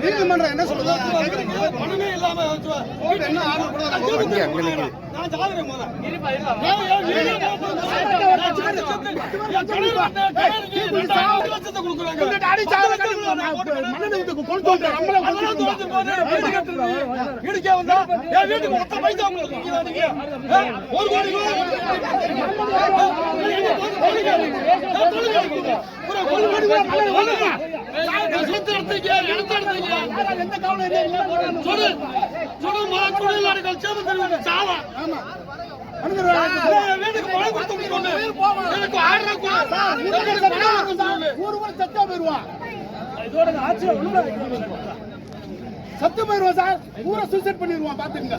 நீதிமன்றம் என்ன சொல்லுது பணமே இல்லாம என்ன ஆர்டர் போடுறாங்க நான் ஜாதகம் பைசா உங்களுக்கு ஒரு கோடி வீட்டுக்கு பணம் கொடுத்து எனக்கு சத்து போயிருவான் சார். ஊரை சூசைட் பண்ணிடுவான் பாத்துங்க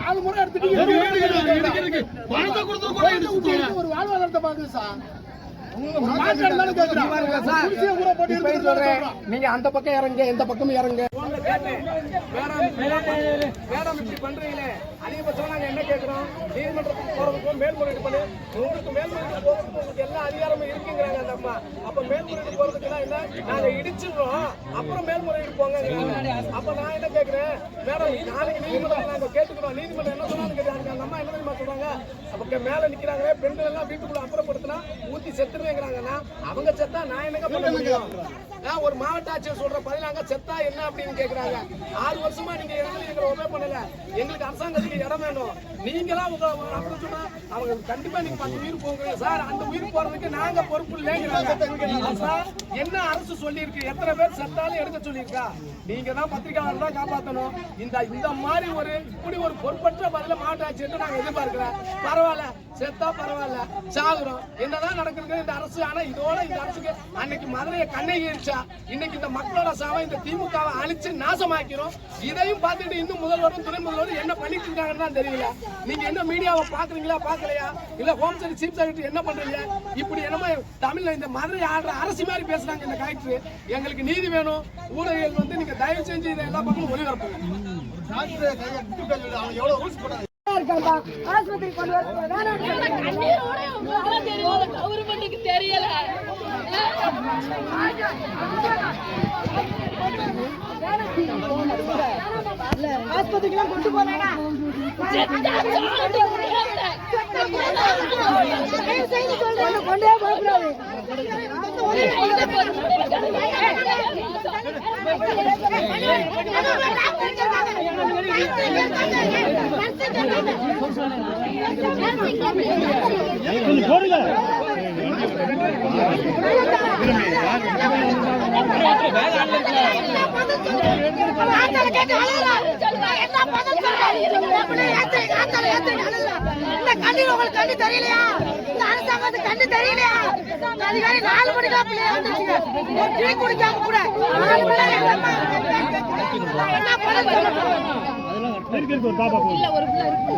நாலு முறை எடுத்துட்டு பணத்தை கொடுத்து ஒரு வாழ்வாதாரத்தை பாக்குது சார். நீங்க அந்த பக்கம் இறங்க இந்த பக்கம் இறங்க மேடம் இப்படி பண்றீங்களே அதிகபட்சம் நாங்கள் என்ன கேட்குறோம் நீதிமன்றத்துக்கு போகிறதுக்கும் மேல்முறையீடு பண்ணி. உங்களுக்கு மேல்முறையீடு போகிறதுக்கு உங்களுக்கு எல்லா அதிகாரமும் இருக்குங்கிறாங்க அந்த அம்மா. அப்போ மேல்முறையீடு போகிறதுக்குலாம் என்ன? நாங்கள் இடிச்சிடுறோம். அப்புறம் மேல்முறையீடு போங்க அப்போ நான் என்ன கேட்குறேன் மேடம் நாளைக்கு நீதிமன்றம் நாங்கள் கேட்டுக்கிறோம். நீதிமன்றம் என்ன சொன்னாலும் கேட்டாங்க அந்த அம்மா என்ன தெரியுமா சொல்கிறாங்க அப்ப மேலே நிக்கிறாங்க பெண்கள் எல்லாம் வீட்டுக்குள்ள அப்புறப்படுத்தினா ஊற்றி செத்துருவேங்கிறாங்கன்னா அவங்க செத்தா நான் என்னங்க பண்ண முடியும்? நான் ஒரு மாவட்ட ஆட்சியர் சொல்ற பதிலாங்க செத்தா என்ன? அப்படின்னு கேட்குறாங்க ஆறு வருஷமா நீங்க எங்களுக்கு எங்களை ஒபே எங்களுக்கு அரசாங்கத்துக்கு இடம் வேணும். நீங்களா உங்க அப்படி சொன்னா அவங்க கண்டிப்பா நீங்க பத்து உயிர் போங்க சார் அந்த உயிர் போறதுக்கு நாங்க பொறுப்பு இல்லைங்கிறாங்க. சார் என்ன அரசு சொல்லியிருக்கு? எத்தனை பேர் செத்தாலும் எடுக்க சொல்லியிருக்கா? நீங்க தான் பத்திரிகையாளர் தான் காப்பாத்தணும். இந்த இந்த மாதிரி ஒரு இப்படி ஒரு பொறுப்பற்ற பதில மாவட்ட ஆட்சியர் நாங்க எதிர்பார்க்கிறோம். பரவாயில்ல. செத்தா பரவாயில்ல. சாகுறோம். என்னதான் நடக்குது இந்த அரசு? ஆனா இதோட இந்த அரசுக்கு அன்னைக்கு மதுரையை கண்ணகிரிச்சா இன்னைக்கு இந்த மக்களோட சாவை இந்த திமுகவை அழிச்சு நாசமாக்கிறோம். இதையும் பார்த்துட்டு இன்னும் முதல்வரும் துணை முதல்வரும் என்ன பண்ணிட்டு இருக்காங்கன்னு தான் தெரியல நீங்க என்ன மீடியாவை பாக்குறீங்களா பாக்கலையா இல்ல ஹோம் செக்ரட்டரி சீஃப் செக்ரட்டரி என்ன பண்றீங்க இப்படி என்னமோ தமிழ்ல இந்த மதுரை ஆடுற அரசு மாதிரி பேசுறாங்க இந்த கலெக்டர் எங்களுக்கு நீதி வேணும் ஊடகங்கள் வந்து நீங்க தயவு செஞ்சு இதை எல்லா பக்கமும் ஒளிபரப்புங்க ஆஸ்பத்திரி கொண்டு கவர்மெண்ட்டுக்கு தெரியல ஆஸ்பத்திரிக்கெல்லாம் கொண்டு போனா கொண்டே போகக்கூடாது. கண்ணீர் கண்ணு தெரியலையா இந்த கண்ணு தெரியலையா அதிகாரி நாலு பிள்ளைய வந்துருச்சுங்க ஒரு டீ குடிக்காம கூட நாலு என்ன பண்ண இல்ல ஒரு பிள்ளை இருக்கு.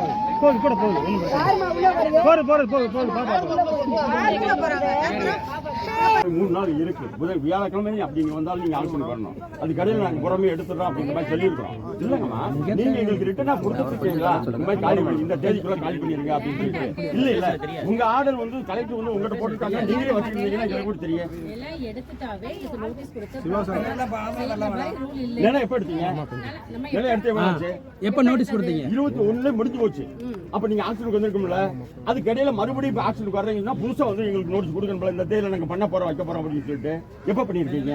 மூணு நாள் இருக்கு. புதன் வியாழக்கிழமை அப்படி இங்க வந்தாலும் நீங்க ஆலோசனை பண்ணணும். அது கடையில் நாங்க புறமே எடுத்துடுறோம் அப்படிங்கிற மாதிரி சொல்லியிருக்கோம் இல்லைங்கம்மா நீங்க எங்களுக்கு ரிட்டர்னா கொடுத்துருக்கீங்களா இந்த மாதிரி காலி பண்ணி இந்த தேதிக்குள்ள காலி பண்ணிருங்க அப்படின்னு சொல்லிட்டு. இல்ல இல்ல. உங்க ஆர்டர் வந்து கலெக்டர் வந்து உங்ககிட்ட போட்டுருக்காங்க. நீங்களே வச்சிருந்தீங்கன்னா எனக்கு கூட தெரியும்? எப்ப எடுத்தீங்க? இல்லைன்னா எடுத்து? எப்ப நோட்டீஸ் கொடுத்தீங்க? இருபத்தி ஒண்ணுல முடிஞ்சு போச்சு. அப்ப நீங்க ஆக்சிடென்ட் வந்திருக்கும்ல. அதுக்கு இடையில மறுபடியும் இப்ப ஆக்சிடென்ட் வர்றீங்கன்னா புதுசா வந்து எங்களுக்கு நோட்டீஸ் கொடுக்கணும் இந்த தேதியில நாங்க பண்ண போறோம் வைக்க போறோம் அப்படின்னு சொல்லிட்டு எப்ப பண்ணிருக்கீங்க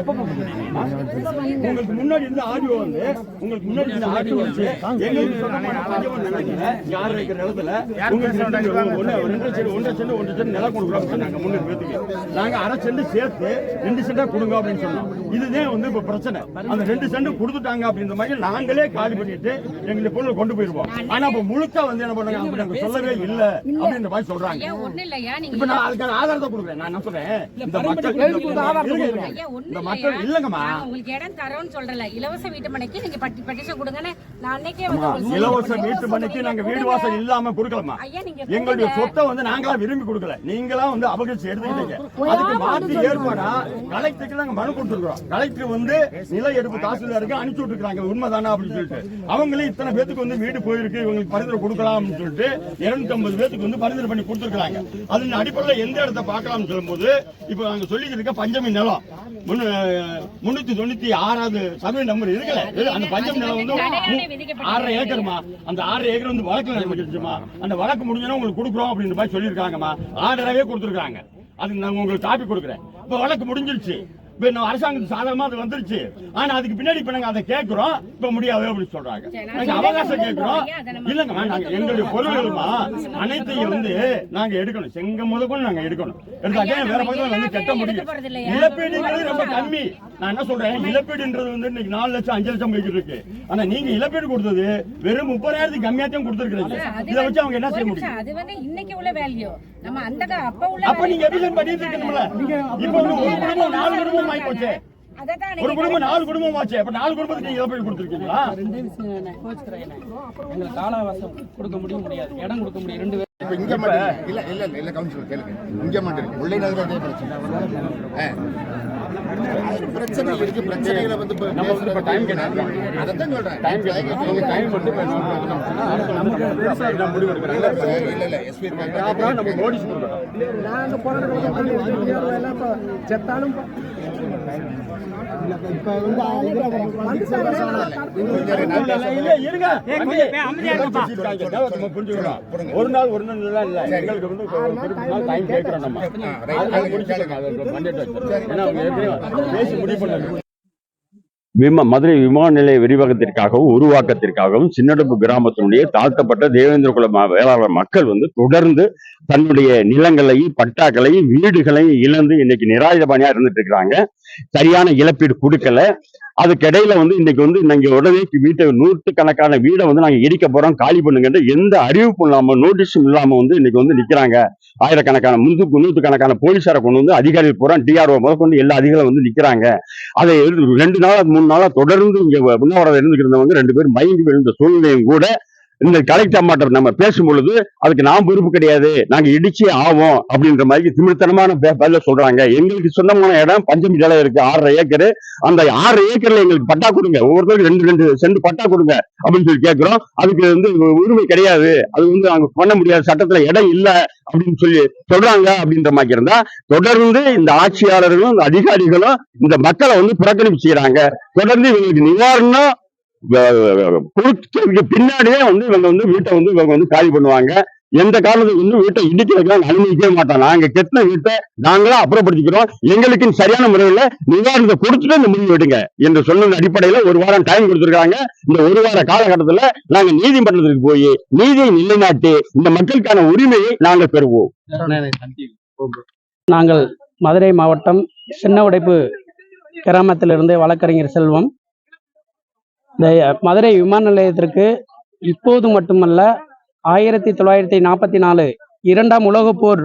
எப்ப பண்ணிருக்கீங்க உங்களுக்கு முன்னாடி இருந்த ஆடியோ வந்து உங்களுக்கு முன்னாடி இருந்த ஆடியோ வந்து எங்களுக்கு சொந்தமான பஞ்சவன் நிலத்துல யார் நிலத்துல உங்களுக்கு ரெண்டு ஒண்ணு ரெண்டு சென்ட் ஒன்றரை சென்ட் ஒன்றரை சென்ட் நிலம் கொடுக்குறோம் சொன்னாங்க முன்னூறு பேத்துக்கு. நாங்க அரை சென்ட் சேர்த்து ரெண்டு சென்டா கொடுங்க அப்படின்னு சொன்னோம். இதுதான் வந்து இப்ப பிரச்சனை. அந்த ரெண்டு சென்ட் கொடுத்துட்டாங்க அப்படின்ற மாதிரி நாங்களே காலி பண்ணிட்டு எங்களுக்கு பொருள் கொண்டு போயிருவோம். ஆனா இப்ப முழுக்க வந்து என்ன பண்ணாங்க? அப்படி நாங்க சொல்லவே இல்ல அப்படின்ற மாதிரி சொல்றாங்க. நீங்க இப்ப நான் அதுக்கான ஆதாரத்தை கொடுக்குறேன். நான் என்ன சொல்றேன் இந்த மக்கள் இந்த-? மக்கள் இல்லங்கம்மா. உங்களுக்கு இடம் சொல்றல இலவச வீட்டு மனைக்கு நீங்க பட்டி பெட்டிஷன் கொடுங்கன்னு நான் அன்னைக்கே வந்து அம்மா, உங்களுக்கு இலவச சொல்லிட்டேன். வீட்டு மனைக்கு நாங்க வீடு. வாசல் இல்லாம கொடுக்கலமா எங்களுடைய. சொத்தை வந்து நாங்களா விரும்பி கொடுக்கல. நீங்களா வந்து அபகரிச்சு எடுத்துக்கிட்டீங்க. அதுக்கு மாற்றி ஏற்பாடா கலெக்டருக்கு நாங்க மனு கொடுத்துருக்கோம் கலெக்டர் வந்து நில எடுப்பு தாசில்தாருக்கு அனுப்பிச்சு விட்டுருக்காங்க. உண்மைதானா அப்படின்னு சொல்லிட்டு. அவங்களே இத்தனை பேத்துக்கு வந்து வீடு போயிருக்கு. இவங்களுக்கு பரிந்துரை கொடுக்கலாம் அப்படின்னு சொல்லிட்டு இருநூத்தி ஐம்பது பேத்துக்கு வந்து பரிந்துரை பண்ணி கொடுத்துருக்காங்க அதன் அடிப்படையில் எந்த இடத்த பார்க்கலாம்னு சொல்லும்போது இப்ப நாங்க சொல்லிக்கிட்டு இருக்க பஞ்சமி நிலம். முன்னூத்தி தொண்ணூத்தி ஆறாவது சர்வே நம்பர் இருக்குல்ல அந்த பஞ்சமி நிலம் வந்து ஆறரை ஏக்கர்மா. அந்த ஆறரை ஏக்கர் வந்து வழக்கு நடந்துருச்சுமா அந்த வழக்கு முடிஞ்சோன்னா உங்களுக்கு கொடுக்குறோம் அப்படின்ற மாதிரி சொல்லியிருக்காங்கம்மா. ஆர்டராகவே கொடுத்துருக்காங்க அதுக்கு நாங்க உங்களுக்கு காப்பி கொடுக்குறேன். இப்ப வழக்கு முடிஞ்சிருச்சு. இப்ப அரசாங்கத்துக்கு சாதகமா அது வந்துருச்சு. ஆனா அதுக்கு பின்னாடி இப்ப நாங்க அதை கேட்கிறோம். இப்ப முடியாது அப்படின்னு சொல்றாங்க. நாங்க அவகாசம் கேட்கிறோம். இல்லங்கம்மா நாங்க எங்களுடைய பொருள்களுமா அனைத்தையும் வந்து நாங்க எடுக்கணும். செங்கம் முதற்கொண்டு நாங்க எடுக்கணும். எடுத்தாக்கே வேற பக்கம் வந்து கட்ட முடியும். இழப்பீடுங்கிறது ரொம்ப கம்மி. நான் என்ன சொல்றேன்? இழப்பீடுன்றது வந்து இன்னைக்கு நாலு லட்சம் அஞ்சு லட்சம் போய்கிட்டு இருக்கு. ஆனா நீங்க இழப்பீடு கொடுத்தது வெறும் முப்பதாயிரத்துக்கு கம்மியாத்தையும் கொடுத்துருக்கீங்க இதை வச்சு அவங்க என்ன செய்ய முடியும்? அது வந்து இன்னைக்கு உள்ள வேல்யூ நம்ம அந்த அப்ப உள்ள அப்ப நீங்க எபிஷன் பண்ணிட்டு இருக்கணும்ல? இப்ப வந்து ஒரு குடும்பம் நாலு குடும்பம் போச்சு. அதான் ஒரு குடும்பம் நாலு குடும்பம் ஆச்சு. அப்ப நாலு குடும்பத்துக்கு நீங்க இழப்பீடு கொடுத்துருக்கீங்களா? ரெண்டே விஷயம் என்ன? கோச்சுக்கிறேன் என்ன? எங்களுக்கு காலவாசம் கொடுக்க முடியும் முடியாது இடம் கொடுக்க முடியும். ரெண்டு இப்ப இங்க மட்டும் இல்ல இல்ல இல்ல இல்ல கவுன்சிலர் கேளுங்க. இங்க மட்டும் முல்லை நகர் பிரச்சனை. பிரச்சனை இருக்கு. பிரச்சனைகளை வந்து இப்ப நம்ம வந்து இப்ப டைம் கேட்டோம் டைம் கேட்டோம் டைம் மட்டும் என்ன முடிவு எடுக்கிறாங்க இல்ல இல்ல எஸ்பி அப்புறம் நம்ம நோட்டீஸ் போராட்டம் செத்தாலும் நம்ம புரிஞ்சுக்கணும். ஒரு நாள் ஒரு நாள் இல்ல இல்ல. எங்களுக்கு வந்து ஒரு குறிப்பிட்ட நாள் டைம் கேட்கிறோம் நம்ம. அதை விம மதுரை விமான நிலைய விரிவாக்கத்திற்காகவும் உருவாக்கத்திற்காகவும் சின்னடப்பு கிராமத்தினுடைய தாழ்த்தப்பட்ட தேவேந்திர குல வேளாளர் மக்கள் வந்து தொடர்ந்து தன்னுடைய நிலங்களையும் பட்டாக்களையும் வீடுகளையும் இழந்து இன்னைக்கு நிராயுதபாணியா இருந்துட்டு இருக்கிறாங்க. சரியான இழப்பீடு கொடுக்கல. அதுக்கிடையில வந்து இன்னைக்கு வந்து நாங்க உடனே வீட்டை நூற்றுக்கணக்கான வீடை வந்து நாங்க இடிக்க போறோம். காலி பண்ணுங்கன்ற எந்த அறிவிப்பும் இல்லாம நோட்டீஸும் இல்லாம வந்து இன்னைக்கு வந்து நிக்கிறாங்க. ஆயிரக்கணக்கான முந்து நூற்றுக்கணக்கான போலீஸாரை கொண்டு வந்து அதிகாரிகள் பூரா டிஆர்ஓ முதற்கொண்டு எல்லா அதிகாரிகளும் வந்து நிக்கிறாங்க. அதை ரெண்டு நாளாக மூணு நாளா தொடர்ந்து இங்க உண்ணாவிரதம் இருந்துக்கிறவங்க ரெண்டு பேரும் மயங்கி விழுந்த சூழ்நிலையும் கூட இந்த கலெக்டர் மாட்டம் நம்ம பேசும் பொழுது அதுக்கு நாம் பொறுப்பு கிடையாது நாங்க இடிச்சே ஆவோம் அப்படின்ற மாதிரி திமிழ்த்தனமான பதில சொல்றாங்க. எங்களுக்கு சொந்தமான இடம் பஞ்சமி நிலம் இருக்கு ஆறரை ஏக்கர். அந்த ஆறு ஏக்கர்ல எங்களுக்கு பட்டா கொடுங்க. ஒவ்வொருத்தருக்கு ரெண்டு ரெண்டு சென்ட் பட்டா கொடுங்க அப்படின்னு சொல்லி கேட்கிறோம் அதுக்கு வந்து உரிமை கிடையாது. அது வந்து அவங்க பண்ண முடியாது சட்டத்துல இடம் இல்லை அப்படின்னு சொல்லி சொல்றாங்க அப்படின்ற மாதிரி இருந்தா தொடர்ந்து இந்த ஆட்சியாளர்களும் இந்த அதிகாரிகளும் இந்த மக்களை வந்து புறக்கணிப்பு செய்யறாங்க. தொடர்ந்து இவங்களுக்கு நிவாரணம் கொடுத்ததுக்கு பின்னாடியே வந்து இவங்க வந்து வீட்டை வந்து இவங்க வந்து காலி பண்ணுவாங்க. எந்த காரணத்துக்கு வந்து வீட்டை இடிக்கிறதுக்கு நாங்க அனுமதிக்கவே மாட்டோம் நாங்க கெட்டின வீட்டை நாங்களா அப்புறப்படுத்திக்கிறோம். எங்களுக்கு சரியான முறையில் நிவாரணத்தை கொடுத்துட்டு இந்த முடிவு எடுங்க என்று சொன்ன அடிப்படையில ஒரு வாரம் டைம் கொடுத்திருக்காங்க. இந்த ஒரு வார காலகட்டத்துல நாங்க நீதிமன்றத்துக்கு போய் நீதியை நிலைநாட்டி இந்த மக்களுக்கான உரிமையை நாங்கள் பெறுவோம். நாங்கள் மதுரை மாவட்டம் சின்ன உடைப்பு கிராமத்திலிருந்து வழக்கறிஞர் செல்வம். இந்த மதுரை விமான நிலையத்திற்கு இப்போது மட்டுமல்ல ஆயிரத்தி தொள்ளாயிரத்தி நாற்பத்தி நாலு இரண்டாம் உலகப் போர்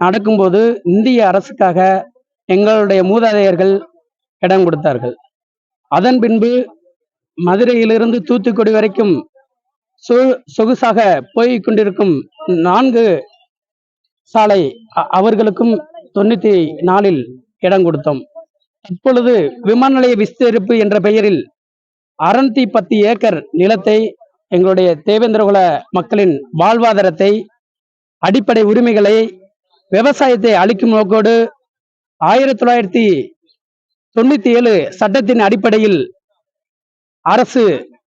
நடக்கும்போது இந்திய அரசுக்காக எங்களுடைய மூதாதையர்கள் இடம் கொடுத்தார்கள். அதன் பின்பு மதுரையிலிருந்து தூத்துக்குடி வரைக்கும் சு சொகுசாக போய் கொண்டிருக்கும் நான்கு சாலை அ- அவர்களுக்கும் தொண்ணூத்தி நாலில் இடம் கொடுத்தோம். இப்பொழுது விமான நிலைய விஸ்தரிப்பு என்ற பெயரில் அறுநூத்தி பத்து ஏக்கர் நிலத்தை எங்களுடைய தேவேந்திரகுல மக்களின் வாழ்வாதாரத்தை அடிப்படை உரிமைகளை விவசாயத்தை அளிக்கும் நோக்கோடு ஆயிரத்தி தொள்ளாயிரத்தி தொண்ணூத்தி ஏழு சட்டத்தின் அடிப்படையில் அரசு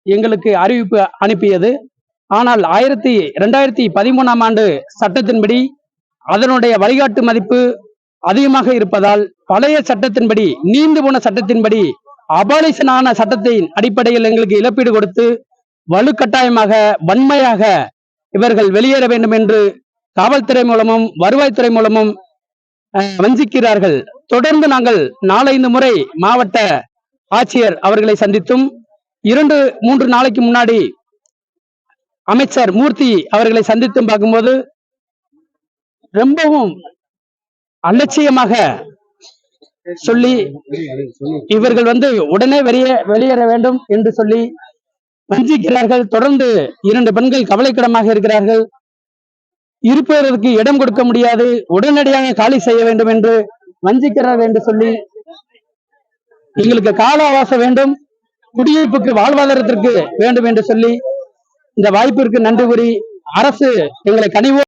எங்களுக்கு அறிவிப்பு அனுப்பியது. ஆனால் ஆயிரத்தி ரெண்டாயிரத்தி பதிமூணாம் ஆண்டு சட்டத்தின்படி அதனுடைய வழிகாட்டு மதிப்பு அதிகமாக இருப்பதால் பழைய சட்டத்தின்படி நீண்டு போன சட்டத்தின்படி அபாலிசனான சட்டத்தின் அடிப்படையில் எங்களுக்கு இழப்பீடு கொடுத்து வலுக்கட்டாயமாக வன்மையாக இவர்கள் வெளியேற வேண்டும் என்று காவல்துறை மூலமும் வருவாய்த்துறை மூலமும் வஞ்சிக்கிறார்கள். தொடர்ந்து நாங்கள் நாலைந்து முறை மாவட்ட ஆட்சியர் அவர்களை சந்தித்தும் இரண்டு மூன்று நாளைக்கு முன்னாடி அமைச்சர் மூர்த்தி அவர்களை சந்தித்தும் பார்க்கும்போது ரொம்பவும் அலட்சியமாக சொல்லி இவர்கள் வந்து உடனே வெளியே வெளியேற வேண்டும் என்று சொல்லி வஞ்சிக்கிறார்கள். தொடர்ந்து இரண்டு பெண்கள் கவலைக்கிடமாக இருக்கிறார்கள். இருப்பவர்களுக்கு இடம் கொடுக்க முடியாது. உடனடியாக காலி செய்ய வேண்டும் என்று வஞ்சிக்கிறார்கள் என்று சொல்லி எங்களுக்கு கால அவகாசம் வேண்டும். குடியிருப்புக்கு வாழ்வாதாரத்திற்கு வேண்டும் என்று சொல்லி இந்த வாய்ப்பிற்கு நன்றி கூறி அரசு எங்களை கனிவோடு